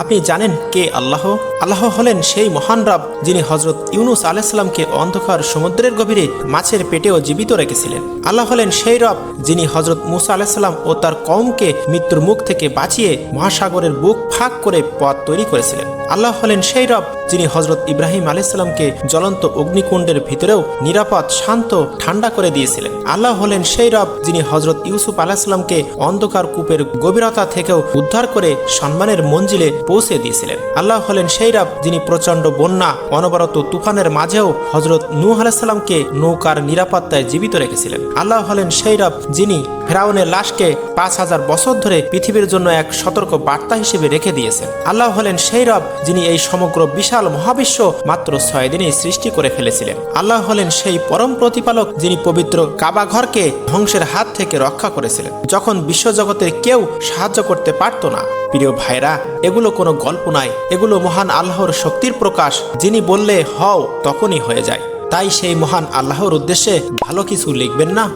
আপনি জানেন কে আল্লাহ? আল্লাহ হলেন সেই মহান রব যিনি হজরত ইউনুস আলাইসাল্লামকে অন্ধকার সমুদ্রের গভীরে মাছের পেটেও জীবিত রেখেছিলেন। আল্লাহ হলেন সেই রব যিনি হজরত মুসা আলাইসাল্লাম ও তার কওমকে মৃত্যুর মুখ থেকে বাঁচিয়ে মহাসাগরের বুক ফাঁক করে পথ তৈরি করেছিলেন। আল্লাহ হলেন সেই রব যিনি হজরত ইব্রাহিম আলাইসাল্লামকে জ্বলন্ত অগ্নিকুণ্ডের ভিতরেও নিরাপদ, শান্ত, ঠান্ডা করে দিয়েছিলেন। আল্লাহ হলেন সেই রব যিনি হজরত ইউসুফ আলাহিসাল্লামকে অন্ধকার কূপের গভীরতা থেকেও উদ্ধার করে সম্মানের মঞ্জিলে পৌঁছে দিয়েছিলেন। আল্লাহ হলেন সেই রব যিনি প্রচণ্ড বন্যা, অনবরত তুফানের মাঝেও হজরত নূহ আলাহিসাল্লামকে নৌকার নিরাপত্তায় জীবিত রেখেছিলেন। আল্লাহ হলেন সেই রব যিনি ফেরাউনের লাশকে পাঁচ হাজার বছর ধরে পৃথিবীর জন্য এক সতর্ক বার্তা হিসেবে রেখে দিয়েছেন। আল্লাহ হলেন সেই রব যিনি এই সমগ্র বিশাল মহাবিশ্ব মাত্র ছয় দিনেই সৃষ্টি করে ফেলেছিলেন। আল্লাহ হলেন সেই পরম প্রতিপালক যিনি পবিত্র কাবা ঘরকে ধ্বংসের হাত থেকে রক্ষা করেছিলেন। যখন বিশ্বজগতের কেউ সাহায্য করতে পারত না প্রিয় ভাইরা, এগুলো কোনো গল্প নয়। এগুলো মহান আল্লাহর শক্তির প্রকাশ। যিনি বললে, হও, তখনই হয়ে যায়। তাই সেই মহান আল্লাহর উদ্দেশ্যে ভালো কিছু লিখবেন না।